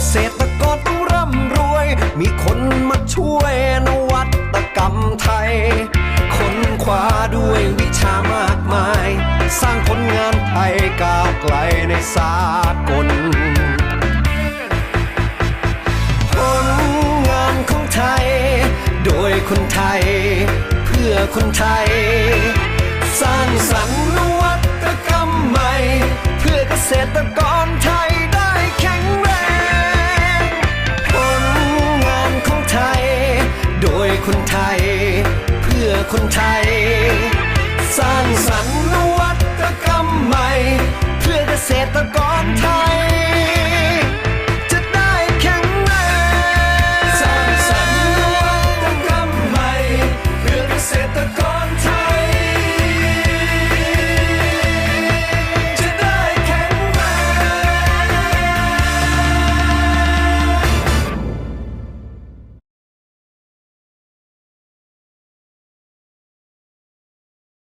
เกษตรกรร่ำรวย มีคนมาช่วยนวัตกรรมไทย ค้นคว้าด้วยวิชามากมาย สร้างผลงานไทยก้าวไกลในสากล ผลงานของไทย โดยคนไทย เพื่อคนไทย สร้างสรรค์นวัตกรรมใหม่ เพื่อเกษตรกรไทย คนไทย